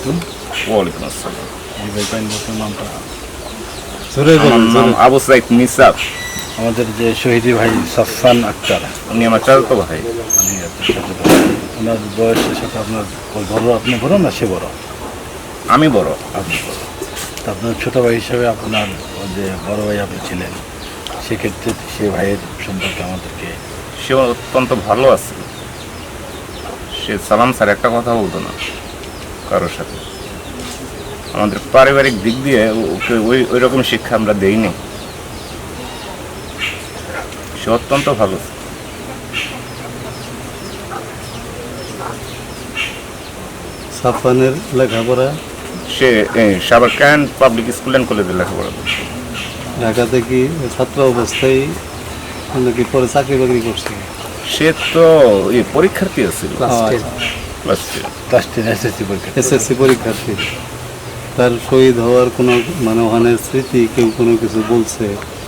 আলাইকুম। ওয়ালাইকুম আসসালাম। এই ভাই পাইন বলতে নামটা জোরে বলুন নাম। আবু সাইদ নিসাব আমাদের যে শহীদি ভাই সাফান আক্তার উনি আমার চাচাতো ভাই। আপনার ওনার বয়সের সাথে আপনার বড়? আপনি বড় না সে বড়? আমি বড়। আপনি বড়। তা আপনার ছোটো ভাই হিসাবে আপনার যে বড় ভাই আপনি ছিলেন সেক্ষেত্রে সে ভাইয়ের সম্পর্কে আমাদেরকে সে অত্যন্ত ভালো আছে। সে সালাম স্যার একটা কথা বলতো না। কারোর সাথে। আমাদের পারিবারিক দিক দিয়ে ওকে ওই ওই রকম শিক্ষা আমরা দেইনি। সে অত্যন্ত ভালো। সাফানের লেখাপড়া? সে সাবার ক্যান পাবলিক স্কুল অ্যান্ড কলেজে লেখাপড়া করছে। ঢাকাতে কি ছাত্র অবস্থায় নাকি পরে চাকরি বাকরি করছে? সে তো পরীক্ষার্থী আছিল ক্লাস টেন এসএসসি পরীক্ষা। এসএসসি পরীক্ষার্থী তার শহীদ হওয়ার কোনো মানে ওখানে স্মৃতি কেউ কোনো কিছু বলছে?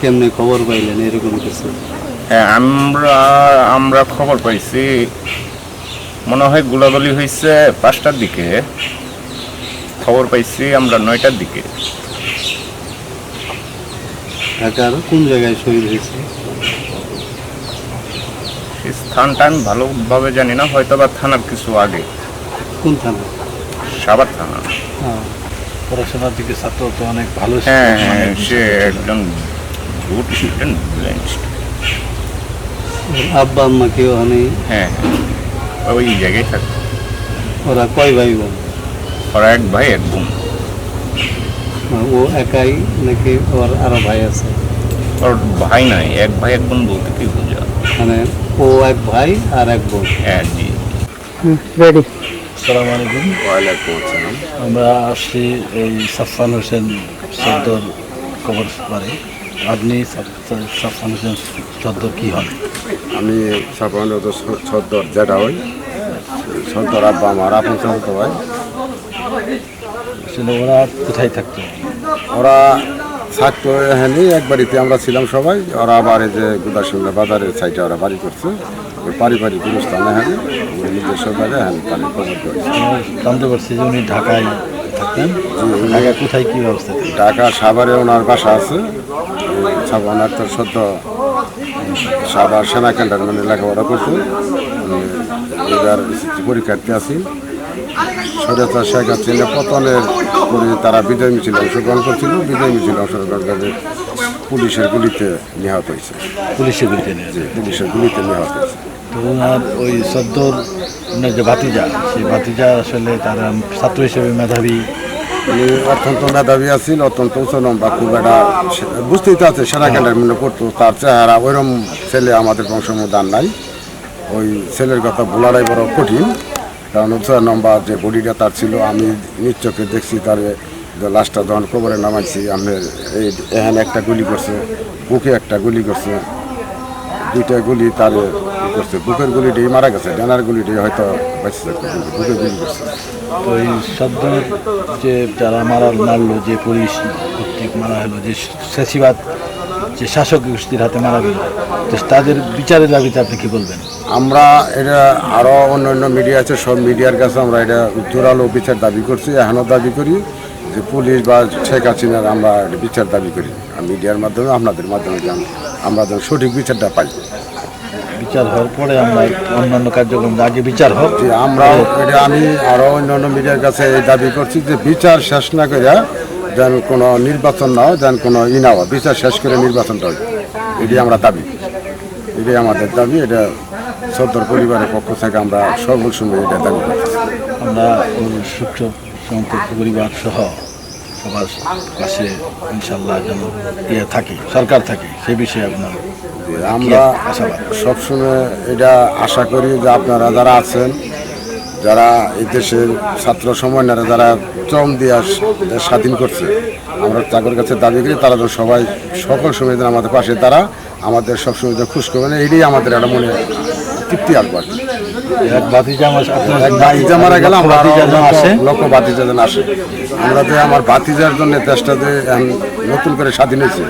কেমনে খবর পাইলেন? এরকম কিছু? হ্যাঁ আমরা আমরা খবর পাইছি। মনে হয় গোলাগুলি হয়েছে পাঁচটার দিকে। খবর পাইছি আমরা নয়টার দিকে। ঢাকার কোন জায়গায় শহীদ হয়েছে? স্থানটা আমি ভালোভাবে জানি না হয়তো বা থানার কিছু আগে। কোন থানা? সাবার থানা। পড়াশোনার দিকে ছাত্র তো অনেক ভালো হ্যাঁ হ্যাঁ সে একজন গুড স্টুডেন্ট ওর আব্বা আম্মা কেউ ওখানে হ্যাঁ হ্যাঁ। ওই জায়গায় থাকে। ওরা কয় ভাই বোন? ওরা এক ভাই এক বোন। ও একাই নাকি ওর আরও ভাই আছে? ওর ভাই নাই এক ভাই এক বোন বলতে কি বোঝা? মানে ও এক ভাই আর এক বোন। হ্যাঁ জি। আসসালামু আলাইকুম। ওয়ালাইকুম আসসালাম। আমরা আসছি এই সাফান হোসেন সর্দর কবর পারে আপনি সাফ- সাফান হোসেন সর্দর কি হন আমি সাধারণত সদ্দর যেটা হই। সদ্দর আব্বা আমার আপন ভাই? আসলে ওরা কোথায় থাকতো? ওরা থাকতো এখানে এক বাড়িতে আমরা ছিলাম সবাই। ওরা আবার এই যে গুদাসিংলা বাজারের সাইডে ওরা বাড়ি করছে। ওই পারিবারিক অনুষ্ঠান এখানে ওই নিজস্ব বাড়ি এখানে তাদের খবর জানতে পারছি যে উনি ঢাকায় থাকতেন। ঢাকায় কোথায় কী ব্যবস্থা ঢাকা সাভারে ওনার বাসা আছে। সাবান আক্তার সদ্য সাভার সেনা ক্যান্টনমেন্টে লেখাপড়া করছে। পরীক্ষার্থী আছি। সৈরাতা শেখ হাসিনা পতনের করে তারা বিজয় মিছিল অংশগ্রহণ করছিল। বিজয় মিছিল অংশগ্রহণ করে পুলিশের গুলিতে নিহত হয়েছে। পুলিশের গুলিতে পুলিশের গুলিতে নিহত হয়েছে। তো ওনার ওই ওনার যে ভাতিজা সেই ভাতিজা আসলে তারা ছাত্র হিসেবে মেধাবী। উনি অত্যন্ত মেধাবী আছেন অত্যন্ত উচ্চ নম্বর খুব একটা বুঝতেই তো আছে সেনা ক্যান্টনমেন্টে পড়তো তার চেহারা ওইরকম ছেলে আমাদের বংশের মধ্যে আর নাই। ওই ছেলের কথা বলাটাই বড় কঠিন। কারণ উচ্চ নম্বর যে বডিটা তার ছিল, আমি নিজ চোখে দেখছি তার লাশটা যখন কবরে নামাইছি আপনার এই এখানে একটা গুলি করছে, বুকে একটা গুলি করছে, দুইটা গুলি তার করছে। বুকের গুলিটাই মারা গেছে, ডানার গুলিটাই হয়তো বেঁচে বুকের গুলি করছে। তো এই সদ্দর যে যারা মারা মারলো, যে পুলিশ কর্তৃক মারা হলো, যে শেষিবাদ যে শাসক গোষ্ঠীর হাতে মারা গেল। তো তাদের বিচারের দাবিতে আপনি কি বলবেন? আমরা এটা আরও অন্য অন্য মিডিয়া আছে সব মিডিয়ার কাছে আমরা এটা জোরালো বিচার দাবি করছি এখনও দাবি করি যে পুলিশ বা শেখ হাসিনার আমরা বিচার দাবি করি। মিডিয়ার মাধ্যমে আপনাদের মাধ্যমে আমরা যেন সঠিক বিচারটা পাই। বিচার হওয়ার পরে আমরা অন্যান্য কার্যক্রম আগে বিচার হোক। আমরা এটা আমি আরও অন্য অন্য মিডিয়ার কাছে এই দাবি করছি যে বিচার শেষ না করে যেন কোনো নির্বাচন না হয় যেন কোনো ই না হয়। বিচার শেষ করে নির্বাচনটা হয়। এটাই আমরা দাবি। এটাই আমাদের দাবি। এটা সদর পরিবারের পক্ষ থেকে আমরা সর্ব সময় এটা দাবি আমরা ওই সম্পর্ক পরিবার সহ সবার পাশে ইনশাল্লাহ যেন ইয়ে থাকে সরকার থাকে সে বিষয়ে আপনার আমরা। সবসময় এটা আশা করি যে আপনারা যারা আছেন যারা এই দেশের ছাত্র সমন্বয়রা যারা চম দিয়ে স্বাধীন করছে আমরা তাদের কাছে দাবি করি তারা যেন সবাই সকল সময় আমাদের পাশে তারা আমাদের সবসময় যে খুশ করবেন এটাই আমাদের একটা মনে তৃপ্তি আসবে আর এক মারা গেলে আমরা লক্ষ- যেন আসে। আমরা যে আমার বাতিজার জন্য দেশটা যে নতুন করে স্বাধীন হয়েছে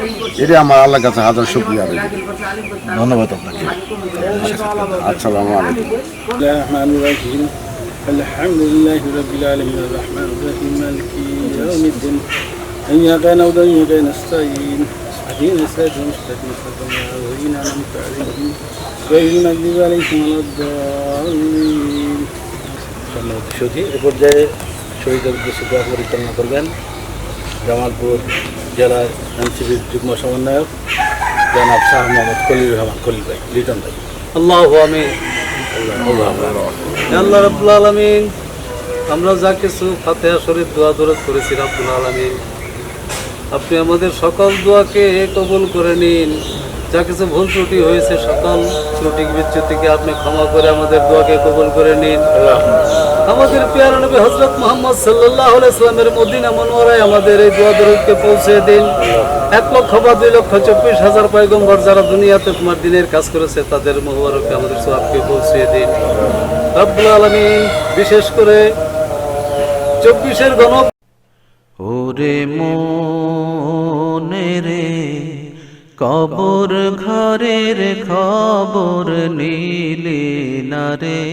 এটাই আমার আল্লাহর কাছে হাজার শুক্রিয়া ধন্যবাদ আপনাকে। আসসালামু আলাইকুম। الحمد لله رب العالمين الرحمن الرحيم مالك يوم الدين إياك نعبد وإياك نستعين اهدنا الصراط المستقيم صراط الذين أنعمت عليهم غير المغضوب عليهم ولا الضالين ধন্যবাদ সুধী এ পর্যায়ে শহীদের উদ্দেশ্যে দোয়া পরিচালনা করবেন জামালপুর জেলার এনসিপির যুগ্ম সমন্বয়ক জনাব শাহ মোহাম্মদ খলিল রহমান খলিল ভাই লিটন ভাই আল্লাহ আমিন আল্লাহ। রাবুল আলমিন আমরা যা কিছু ফাতেহা শরীফ দোয়া দরদ করেছি রাবুল আলামিন। আপনি আমাদের সকল দোয়াকে কবুল করে নিন। যা কিছু ভুল ত্রুটি হয়েছে সকল ত্রুটি বিচ্যুতিকে আপনি ক্ষমা করে আমাদের দোয়াকে কবুল করে নিন। আমাদের পেয়ারা নবী হজরত মোহাম্মদ সাল্লাহ ইসলামের মদিনা মনোয়ারায় আমাদের এই দোয়া দরুদকে পৌঁছে দিন। এক লক্ষ বা দুই লক্ষ চব্বিশ হাজার পয়গম্বর যারা দুনিয়াতে তোমার দিনের কাজ করেছে তাদের মোহরকে আমাদের সোয়াবকে পৌঁছে দিন। রব্বুল আলমিন বিশেষ করে চব্বিশের গণ ওরে মনে রে, কবর ঘরের খবর নীলে না রে।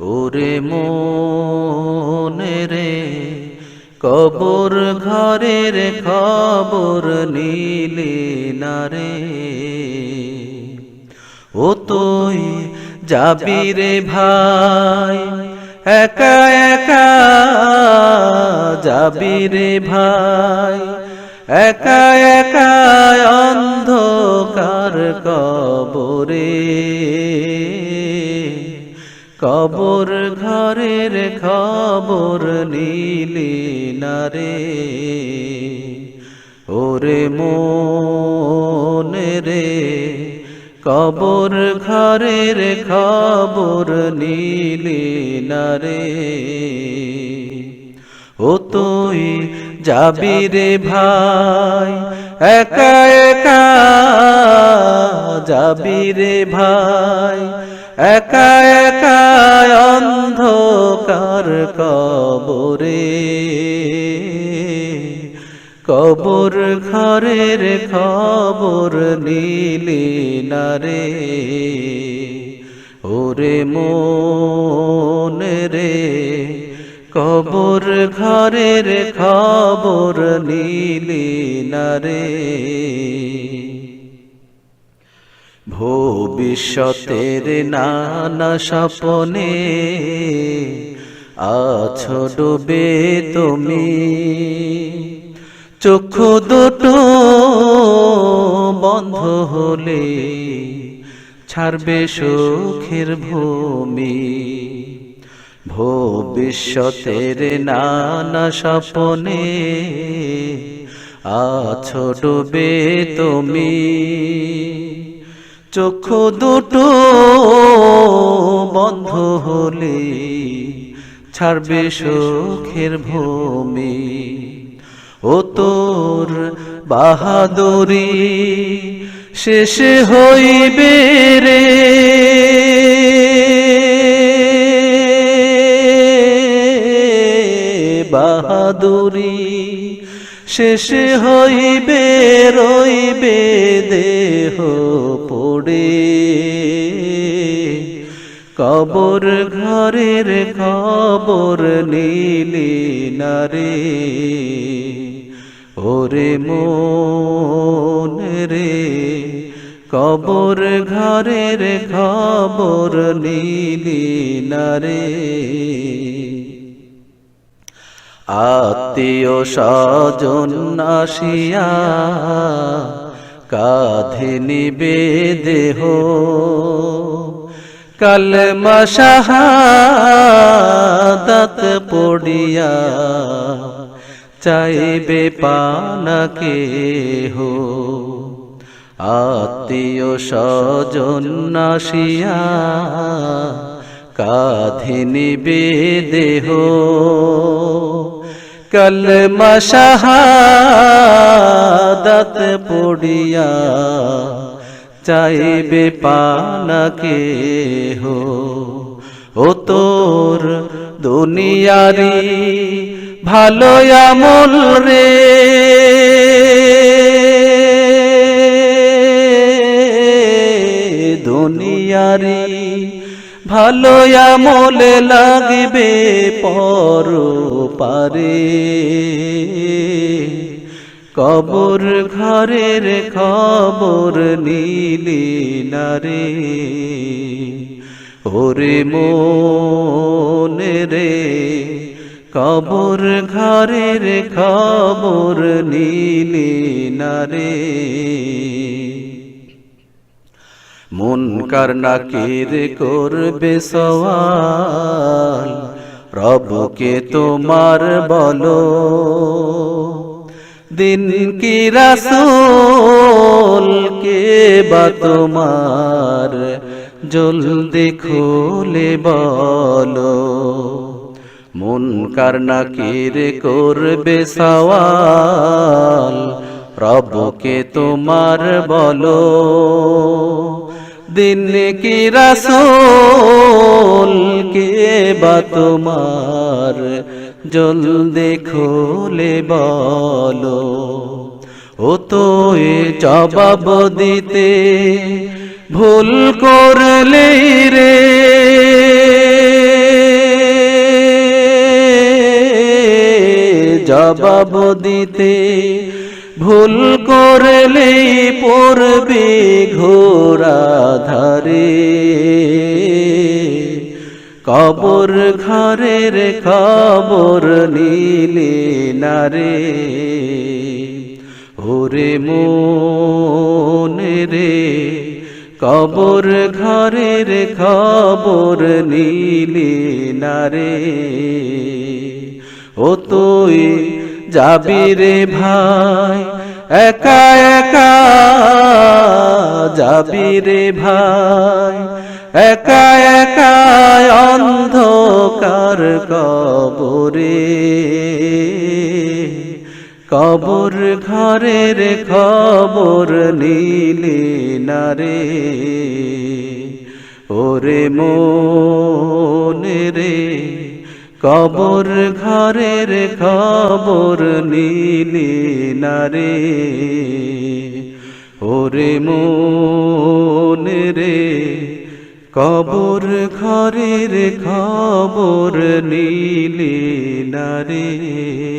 ওরে মনে রে, কবর ঘরের খবর নীলে না রে। ও তুই যাবি রে ভাই একা একা যাবি রে ভাই? একা একা অন্ধকার কবরে। কবর ঘরের খবর নীলি না রে। ওরে মনে রে কবর ঘরের খবর নীলি না রে। ও তুই যাবি রে ভাই, একা একা যাবি রে ভাই, একা একা অন্ধকার কবরে। কবর ঘরের খবর নীলি না রে। ওরে মন রে, কবর ঘরের খবর নীলি না রে। ভবিষ্যতের নানা স্বপনে আছো ডুবে তুমি। চক্ষু দুটো বন্ধ হলে ছাড়বে সুখের ভূমি। ভবিষ্যতের নানা স্বপনে আছো ডুবে তুমি। চক্ষু দুটো বন্ধ হলে ছাড়বে সুখের ভূমি। ও তোর বাহাদুরি শেষ হইবে রে। বাহাদুরি শেষ হইবে, রইবে দেহ পড়ে। কবর ঘরের খবর নীলি নারে ওরে মন রে, কবর ঘরের খবর নীলি নারে আত্মীয় স্বজন আসিয়া কাঁধে নিবে দেহ কালমা শাহাদাত পড়িয়া চাইবে পানাকে হো। আত্মীয় স্বজন আসিয়া কাঁধে নিবে দেহ। কলমা শাহাদাত পড়িয়া চাইবে পানাকে হো। ও তোর দুনিয়ারি ভালো আমল রে। দুনিয়ারি ভালো আমলে লাগবে পর পারে। কবর ঘরের খবর নীলি নারে। ওরে রে কবর ঘরের খবর নীলি নারে। মন কার নাকির করবে সওয়াল রবকে তোমার বলো। দিন কি রাসূল কে বা তোমার? জলদি খুলে বলো। মন কার নাকির করবে সওয়াল? রবকে তোমার বলো, দিন কি রাসূল? কে বা তোমার? জলদি খুলে বলো। ও তো এ জবাব দিতে ভুল করলে রে। জবাব দিতে, ভুল করলে পড়বে ঘোরা ধারে কবর ঘরের খবর নীলে নারে ওরে মন রে, কবর ঘরের খবর নীলে নারে ও তুই যাবি রে ভাই, একা একা যাবি রে ভাই, একা একা অন্ধকার কবরে। কবর ঘরের খবর নীলে নারে ওরে রে কবর ঘরের খবর নীলি নারে। ওরে মন রে কবর ঘরের খবর নীলি নারে।